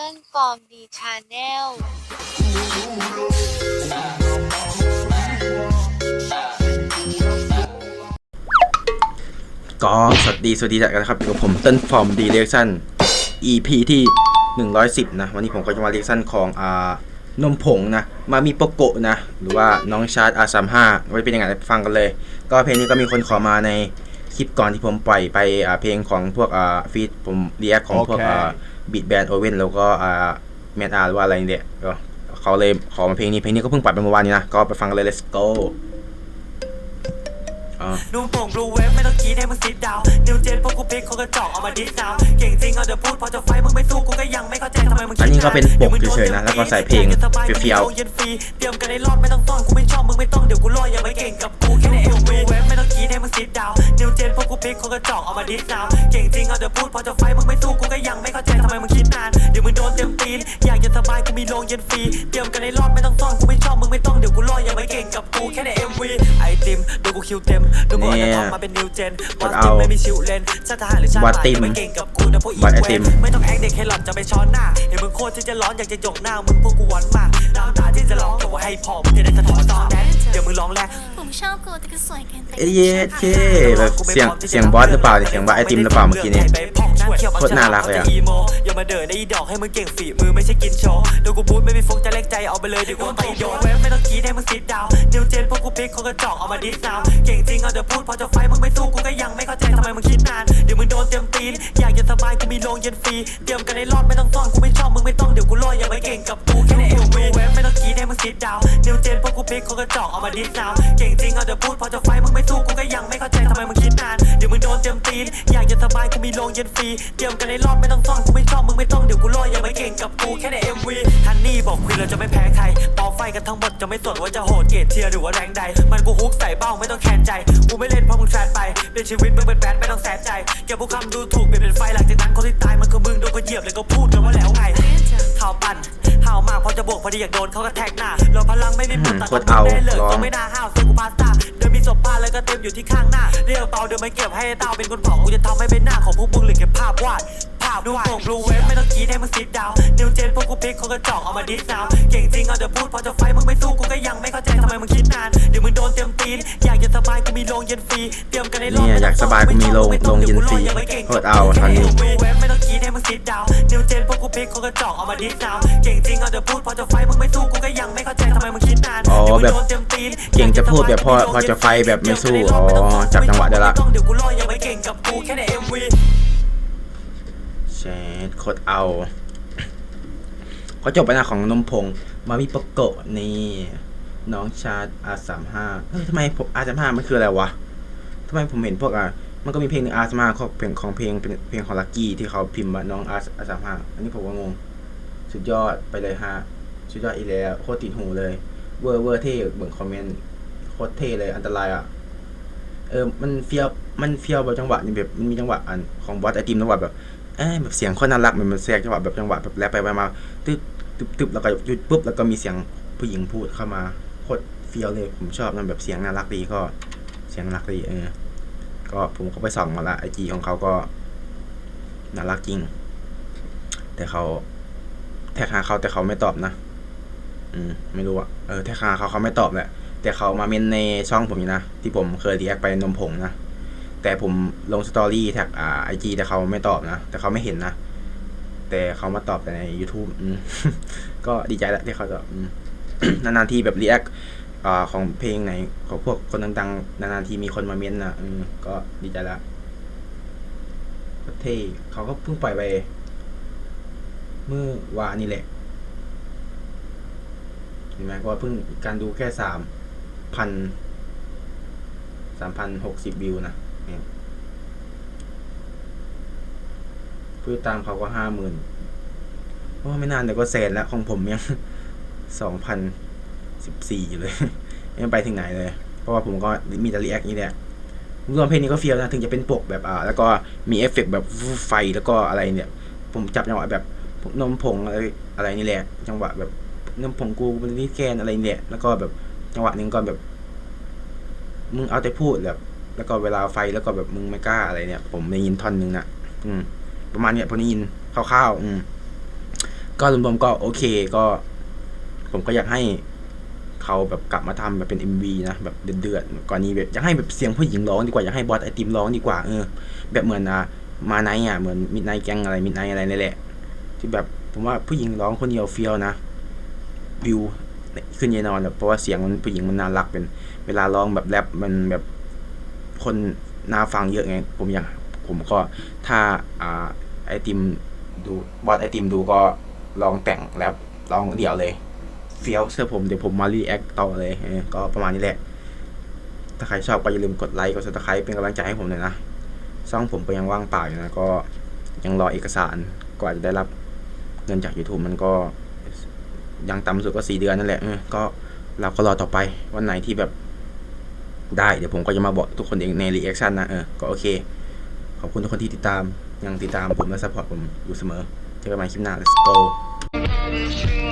ติ้ลฟอร์มดีชาแนลก็สวัสดีสวัสดีกันนะครับอยู่กับผมเต้นฟอร์มดีเรียกชั่น EP ที่ 110 นะ วันนี้ผมก็จะมาเรียกชั่นของอ่านมผงนะ มามีโปโกะนะ หรือว่าน้องชาร์ตอาสามห้าไว้เป็นยังไงไปฟังกันเลย ก็เพลงนี้ก็มีคนขอมาในคลิปก่อนที่ผมปล่อยไปอ่าเพลงของพวกอ่าฟีดผมเรียกของพวกโอเคอ่า บีทแบนโอเว่นแล้วก็อ่าแมนอาร์หรือว่าอะไรเนี่ยก็เขาเลยขอมาเพลงนี้เพลงนี้ก็เพิ่งปล่อยไปเมื่อวานนี้นะ ก็ไปฟังกันเลย let's go อ่านุ่มโป่งบลูเวฟไม่ต้องคิดให้มึงซิดดาวนิวเจนพวกกูพลิกเขากระจอกเอามาดิสซาวเก่งจริงเอาเดี๋ยวพูดพอจะไฟมึงไม่สู้กูก็ยังไม่เข้าใจทำไมมึงคิดอันนี้ก็เป็นปกเฉยๆนะแล้วก็ใส่เพลงเฟี้ยวๆเย็นฟรีเตรียมกันให้รอดไม่ต้องซ่อนกูไม่ชอบมึงไม่ต้องเดี๋ยวกูรออย่ามาเก่งกับกูแค่ในเอ็มวีเวฟไม่ต้องคิดให้มึงซิดดาวนิวเจนพวกกูพลิกเขากระจอกเอามาดิสซาวเก่งจริงเอาเดี๋ยวพูดพอจะไฟมึงไม่สู้กูก็ยังไม่ อยากจะสบายกูมีโรงเย็นฟรีเตรียมกันให้รอดไม่ต้องซ่อนกูไม่ชอบมึงไม่ต้องเดี๋ยวกูรออย่ามาเก่งกับกูแค่ในเอ็มวีไอติมดูกูคิวเต็มดูกูเอาแต่ทองมาเป็นนิวเจนบอสติมไม่มีชิวเลนชาติทหารหรือชาติวัดติมไม่เก่งกับกูนะพวกอีวัดไอเวตินมไม่ต้องแอคเด็กให้หล่อนจะไปช้อนหน้าเห็นมึงโคตรที่จะร้อนอยากจะยกหน้ามึงพวกกูหวานมากน้ำตาที่จะร้องแต่ว่าให้พอมึงจะได้สะท้อนตอนแดน เดี๋ยวมึงร้องแรกผมชอบกูแต่ก็สวยเกินไปเอ้ยเย้เคแบบเสียงเสียงบอสหรือเปล่าเนี่ยเสียงบอสไอติมหรือเปล่าเมื่อกี้เนี่ยโคตรน่ารักเลยอะอย่ามาเดินในอีดอกให้มึงเก่งฝีมือไม่ใช่กินโชว์เดี๋ยวกูพูดไม่มีฟุกจะเล็กใจเอาไปเลยเดี๋ยวกูไปโยนเว็บไม่ต้องกรีดให้มึงซิดดาวนิวเจนพวกกูพลิกเขากระจอกเอามาดิสซาวเก่งจริงเอาเดี๋ยวพูดพอจะไฟมึงไม่สู้กูก็ยังไม่เข้าใจทำไมมึงคิดนานเดี๋ยวมึงโดนเต็มตีนอยากจะสบายกูมีโรงเย็นฟรีเตรียมกันให้รอดไม่ต้องซ่อนกูไม่ชอบมึงไม่ต้องเดี๋ยวกูรออย่ามาเก่งกับ เจนพวกกูพลิกเขากระจอกเอามาดิสซาวเก่งจริงเอาเดี๋ยวพูดพอจะไฟมึงไม่สู้กูก็ยังไม่เข้าใจทำไมมึงคิดนานเดี๋ยวมึงโดนเต็มตีนอยากจะสบายกูมีโรงเย็นฟรีเตรียมกันให้รอดไม่ต้องซ่อนกูไม่ชอบมึงไม่ต้องเดี๋ยวกูรออย่ามาเก่งกับกูแค่ใน MV ฮันนี่บอกคุยเราจะไม่แพ้ใครปอไฟกันทั้งหมดจะไม่สนว่าจะโหดเกรดเทียร์หรือว่าแรงใด มันกูฮุกใส่เบ้าไม่ต้องแคนใจกูไม่เล่นเพราะมึงแฟนไปเป็นชีวิตมึงเป็นแบดไม่ต้องแสนใจเก็บพวกคำดูถูกเปลี่ยนเป็นไฟหลังจากนั้นคนที่ตายมันคือมึงโดนก็เหยียบเลยก็พูดกันว่าแล้วไงข่าวปั่นข่าวมากพอจะบวกพอดีอยากโดนเขาก็แท็กหน้าเราพลังไม่มีปุ่มตัดโคตรเอาได้เลยร้องก็ไม่น่าห้าวเสื้อกูพาสต้าเดินมีศพผ้าแล้วก็เต็มอยู่ที่ข้างหน้าเรียกเตาเดินไม่เก็บให้เต้าเป็นคนเผากูจะทำให้เป็นหน้าของพวกมึงเหลือแค่ภาพวาดภาพดูโป่งบลูเวฟไม่ต้องกรีดให้มึงซิดดาวนิวเจนพวกกูพลิกเขากระจอกเอามาดิสซาวเก่งจริงเอาเดี๋ยวพูดพอจะไฟมึงไม่สู้กูก็ยังไม่เข้าใจทำไมมึงคิดนานเดี๋ยวมึงโดนเต็มตีนอยากจะสบายกูมีโรงเย็นฟรีเตรียมกันให้รอดเนี่ยอยากสบายกูมีโรงโรงเย็นฟรีโคตรเอาตอนนี้เวฟไม่ต้องกรีดให้มึงซิดดาวนิวเจนพวกกูพลิกเขากระจอกเอามาดิสซาวเก่งจริงเอาเดี๋ยวพูดพอจะไฟมึงไม่สู้กูก็ยังไม่เข้าใจทำไมมึงคิดนานอ๋อเดี๋ยวมึงแบบโดนเต็มตีนเก่งจะพูดแบบพอพอจะไฟแบบไม่สู้อ๋อจับจังหวะได้ละม่ต้องเดี๋ยวกูรออย่าไปเก่งกับกูแค่ใน MV เชดโคตรเอา ก็จบไปนะของนมผงมามีโปโกะนี่น้องชาร์ตอาสามห้าเฮ้ยทำไมผมอาสามห้ามันคืออะไรวะทำไมผมเห็นพวกอะมันก็มีเพลงหนึ่งอาสามห้าของเพลงของเพลงเป็นเพลงของลักกี้ที่เขาพิมพ์ว่าน้องอาอาสามห้าอันนี้ผมก็งง สุดยอดไปเลยฮะ สุดยอดอีแล้วโคตรติดหูเลย เวอร์เวอร์เท่เหมือนคอมเมนต์โคตรเท่เลยอันตรายอะ เออ มันเฟี้ยว มันเฟี้ยวแบบจังหวะนี่แบบ มันมีจังหวะอันของบอสไอติมจังหวะแบบ เอ้ยแบบเสียงคนน่ารักมันมันแทรกจังหวะแบบจังหวะแบบแรปไปไปมาตึ๊บตึ๊บตึ๊บแล้วก็หยุดปุ๊บแล้วก็มีเสียงผู้หญิงพูดเข้ามาโคตรเฟี้ยวเลยผมชอบมันแบบเสียงน่ารักดีก็เสียงน่ารักดีเออก็ผมก็ไปส่องมาละไอจีของเขาก็น่ารักจริง แต่เขาแท็กหาเขาแต่เขาไม่ตอบนะอืมไม่รู้อะเออแท็กหาเขาเขาไม่ตอบแหละแต่เขามาเมนในช่องผมนะที่ผมเคยรีแอคไปนมผงนะ แต่ผมลงสตอรี่แท็กอ่าไอจีแต่เขาไม่ตอบนะ แต่เขาไม่เห็นนะ แต่เขามาตอบแต่ใน YouTube ก็ดีใจแหละที่เขาตอบนานๆทีแบบรีแอคของเพลงไหน ของพวกคนดังๆ นานๆทีมีคนมาเม้นนะก็ดีใจละเท่เขาก็เพิ่งปล่อยไป เมื่อวานนี่แหละเห็นไหมก็เพิ่งการดูแค่สามพันสามพันหกสิบวิวนะ เนี่ยผู้ติดตามเขาก็ห้าหมื่นว่าไม่นานเดี๋ยวก็แสนแล้วของผมยังสองพันสิบสี่เลยยังไปถึงไหนเลย เพราะว่าผมก็มีแต่รีแอคนี่แหละรวมเพลงนี้ก็เฟี้ยวนะ ถึงจะเป็นปกแบบอ่า แล้วก็มีเอฟเฟกต์แบบไฟแล้วก็อะไรเนี่ย ผมจับจังหวะแบบนมผงอะไรอะไรนี่แหละ จังหวะแบบนมผงกูเป็นนิแกนอะไรเนี่ยแล้วก็แบบจังหวะหนึ่งก็แบบ มึงเอาแต่พูดแบบ แล้วก็เวลาไฟแล้วก็แบบมึงไม่กล้าอะไรเนี่ย ผมได้ยินท่อนหนึ่งนะอืม ประมาณเนี้ยผมได้ยินคร่าวๆอืม ก็รวมๆก็โอเคก็ ผมก็อยากให้เขาแบบกลับมาทำแบบเป็น MV นะแบบเดือดๆก่อนนี้แบบอยากให้แบบเสียงผู้หญิงร้องดีกว่าอยากให้บอสไอติมร้องดีกว่าเออแบบเหมือนอะมาไนอะเหมือนมิดไนแกงอะไรมิดไนอะไรนี่แหละ ที่แบบผมว่าผู้หญิงร้องคนเดียวเฟียวนะวิวขึ้นแน่นอนแบบเพราะว่าเสียงมันผู้หญิงมันน่ารักเป็น เวลาร้องแบบแรปมันแบบ คนน่าฟังเยอะไง ผมอยากผมก็ถ้าอ่าไอติมดูบอสไอติมดูก็ลองแต่งแรปลองเดี่ยวเลย เฟี้ยวเสื้อผมเดี๋ยวผมมารีแอคต่อเลยก็ประมาณนี้แหละ ถ้าใครชอบก็อย่าลืมกดไลค์กด subscribe เป็นกำลังใจให้ผมหน่อยนะช่องผมก็ยังว่างเปล่าอยู่นะก็ยังรอเอกสารกว่าจะได้รับเงินจาก YouTube มันก็ยังต่ำสุดก็สี่เดือนนั่นแหละก็เราก็รอต่อไปวันไหนที่แบบ ได้เดี๋ยวผมก็จะมาบอกทุกคนเองในรีแอคชั่นนะเออก็โอเค ขอบคุณทุกคนที่ติดตามยังติดตามผมและซัพพอร์ตผมอยู่เสมอเจอกันใหม่คลิปหน้า let's go